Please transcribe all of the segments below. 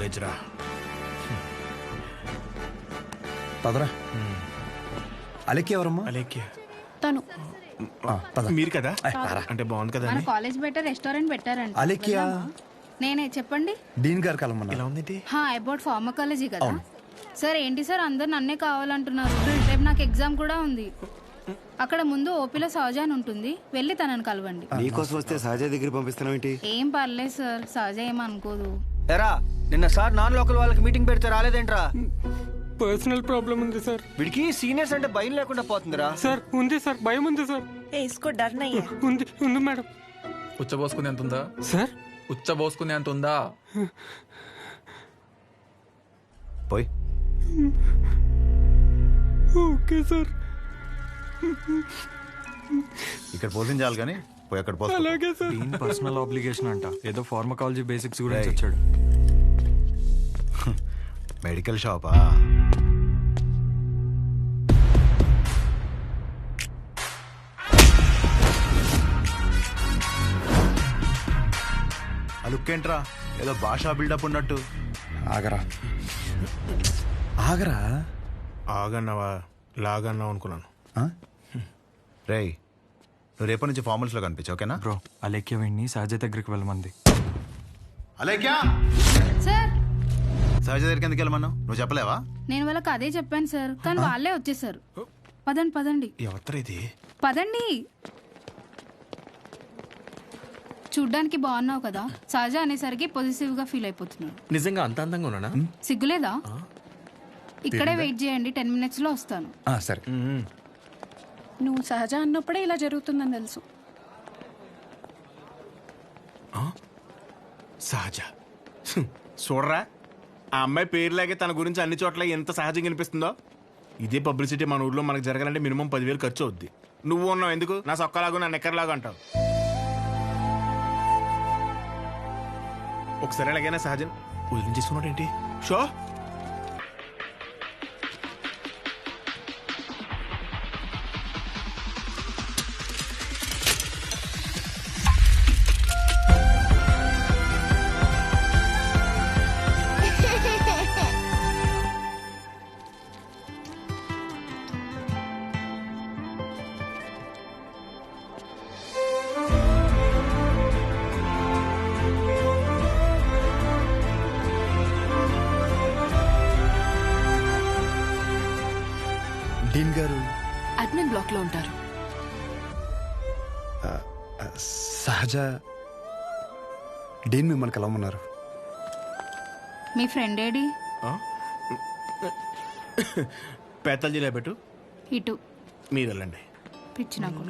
College రా పదరా. అలెక్కి ఎవరమ్మా? అలేఖ్య. తను. ఆ, పద. మీరు కదా. అంటే బాగుంది కదా మన అని కాలేజ్ బయట రెస్టారెంట్ పెట్టారంట అలెక్కియా? వెళ్దామా? నేనే చెప్పండి. డీన్ గారు కలమన్నా ఇలా ఉందేంటి హా అబౌట్ ఫార్మకాలజీ కదా. సార్ ఏంటి సార్? అందరు నన్నే కావాలంటున్నారు. రేపు నాకు ఎగ్జామ్ కూడా ఉంది. అక్కడ ముందు ఓపీలో సహజ అని ఉంటుంది. వెళ్ళి తనని కలవండి. నీకోసం వస్తే సహజ దగ్గర పంపిస్తున్నావు ఏంటి ఏం పర్లేదు సార్. సహజ ఏమనుకోదు ఎరా నిన్న సార్ నాన్ లోకల్ వాళ్ళకి మీటింగ్ పెడితే రాలేదేంట్రా? పర్సనల్ ప్రాబ్లం ఉంది సార్. వీడికి సీనియర్స్ అంటే భయం లేకుండా పోతుందిరా. సార్ ఉంది సార్ భయం ఉంది సార్. ఏ ఇసుకో డర్ ఉంది ఉంది మేడం. ఉచ్చబోసుకునే ఎంత ఉందా సార్? ఉచ్చబోసుకునే ఎంత ఉందా పోయ్. Okay sir. ఇక్కడ పోసించాలి కానీ పోయి అక్కడ పోస్తా డీన్ పర్సనల్ ఆబ్లిగేషన్ అంట. ఏదో ఫార్మకాలజీ బేసిక్స్ గురించి వచ్చాడు. మెడికల్ షాపా ఆ? లుక్ ఏంట్రా? ఏదో భాషా బిల్డప్ ఉన్నట్టు. ఆగరా. ఆగరా? ఆగన్నావా? లాగన్నావు అనుకున్నాను? రేయ్ నువ్వు రేపటి నుంచి ఫార్మల్స్లో కనిపించు ఓకేనా? బ్రో అలేఖ్య వెండి సహజ దగ్గరికి వెళ్ళమంది. అలేక్యా సార్! సహజ దగ్గరికి ఎందుకు వెళ్ళమన్నావు? నువ్వు చెప్పలేవా? నేను వాళ్ళకి అదే చెప్పాను సార్. కానీ వాళ్ళే వచ్చేసారు. పదండి పదండి. ఎవరు ఇది? పదండి! చూడ్డానికి బాగున్నావు కదా. సహజ అనేసరికి పొజిటివ్గా ఫీల్ అయిపోతున్నాడు. నిజంగా అంత అందంగా ఉన్నానా? సిగ్గులేదా? ఇక్కడే వెయిట్ చేయండి టెన్ మినిట్స్లో వస్తాను. ఆ, సరే. నువ్వు సహజ అన్నప్పుడే ఇలా జరుగుతుందని తెలుసు. సహజ. చూడరా? ఆ అమ్మాయి పేరులాగే తన గురించి అన్ని చోట్ల ఎంత సహజంగా అనిపిస్తుందో ఇదే పబ్లిసిటీ మన ఊర్లో మనకు జరగాలంటే మినిమం పదివేలు ఖర్చు అవుద్ది. నువ్వు ఉన్నావు ఎందుకు? నా సొక్కలాగా నా నెక్కర్లాగా అంటావు. ఒకసారి ఎలాగైనా సహజం. వదిలించేసుకున్నాడు ఏంటి షో! అడ్మిన్ బ్లాక్లో ఉంటారు సహజ డీన్ మిమ్మల్ని కలవమన్నారు. మీ ఫ్రెండ్ ఏడి? పేతల్ జిల్లా పెట్టు. ఇటు. మీరు వెళ్ళండి. పిచ్చి నాకు.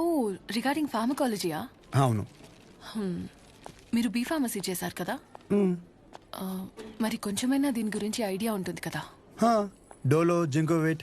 ఓ రిగార్డింగ్ ఫార్మకాలజీయా? అవును. మీరు బీ ఫార్మసీ చేశారు కదా? మరి కొంచెమైనా దీని గురించి ఐడియా ఉంటుంది కదా? హా, డోలో జింకోవేట్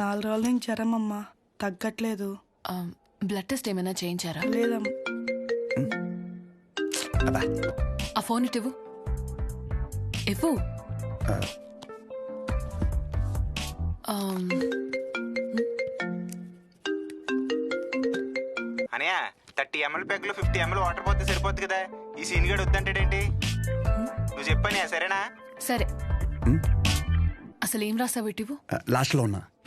నాలుగు రోజుల నుంచి జ్వరం అమ్మా. తగ్గట్లేదు. బ్లడ్ టెస్ట్ ఏమైనా చేయించారా? లేదమ్మా. అబ్బా. ఆ ఫోన్ ఇటు ఇవ్వు. ఇవ్వు. ఆమ్, అనయా థర్టీ ఎంఎల్ ప్యాక్లో ఫిఫ్టీ ఎంఎల్ వాటర్ పోతే సరిపోద్ది కదా. ఈ సీన్ గడు వద్దంటాడేంటి? నువ్వు చెప్పానే సరేనా? సరే. అసలు ఏం రాసావు ఇటు ఆ, లాస్ట్లో ఉన్నా.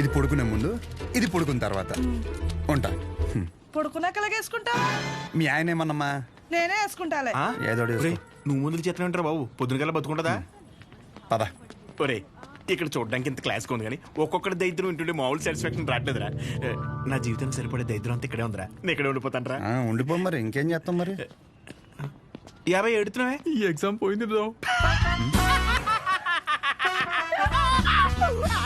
ఇది పడుకునే ముందు ఇది పడుకున్న తర్వాత. ఉంటా. పడుకున్నాక వేసుకుంటా? మీ ఆయన ఏమన్నమ్మా? నేనే వేసుకుంటాలే. ఆ? ఏదో ఒకటి ఒరేయ్, చేసుకో. నువ్వు ముందుకు చేతనంటారా బాబు. పొద్దున కల్లా బతుకుంటుందా? పద. ఒరే ఇక్కడ చూడడానికి ఇంత క్లాస్ ఉంది కానీ ఒక్కొక్కటి దైద్యం వింటుంటే మామూలు సాటిస్ఫాక్షన్ రావట్లేదురా ఏ, నా జీవితానికి సరిపడే దైద్యం అంతా ఇక్కడే ఉందిరా. నేను ఇక్కడే ఉండిపోతానరా ఆ, ఉండిపో మరి ఇంకేం చేస్తాం మరి? యాభై ఎడుతున్నావే ఈ ఎగ్జామ్ పోయింది బ్రో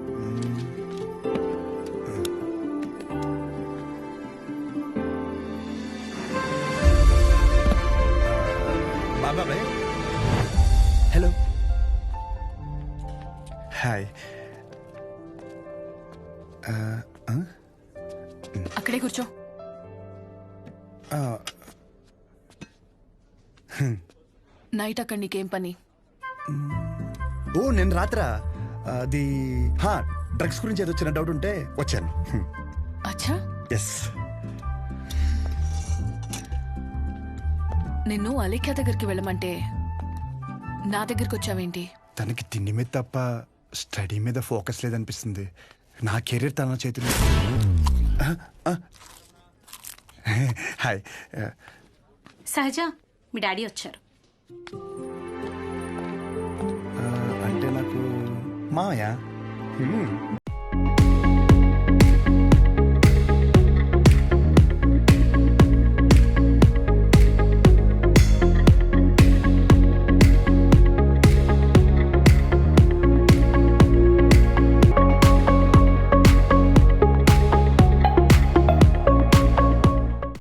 బాబాయ్ హలో హాయ్ అక్కడే కూర్చో. నైట్ అక్కడ నీకేం పని? ఓ నేను రాత్రా. అది డ్రగ్స్ గురించి ఏదో చిన్న డౌట్ ఉంటే వచ్చాను. అచ్చా. ఎస్ నిన్ను అలేఖ్య దగ్గరికి వెళ్ళమంటే నా దగ్గరికి వచ్చావేంటి? తనకి తిండి మీద తప్ప స్టడీ మీద ఫోకస్ లేదనిపిస్తుంది. నా కెరీర్ తన చేతిలో. హాయ్. సహజ మీ డాడీ వచ్చారు. అంటే నాకు మామయ్య. హ్మ్.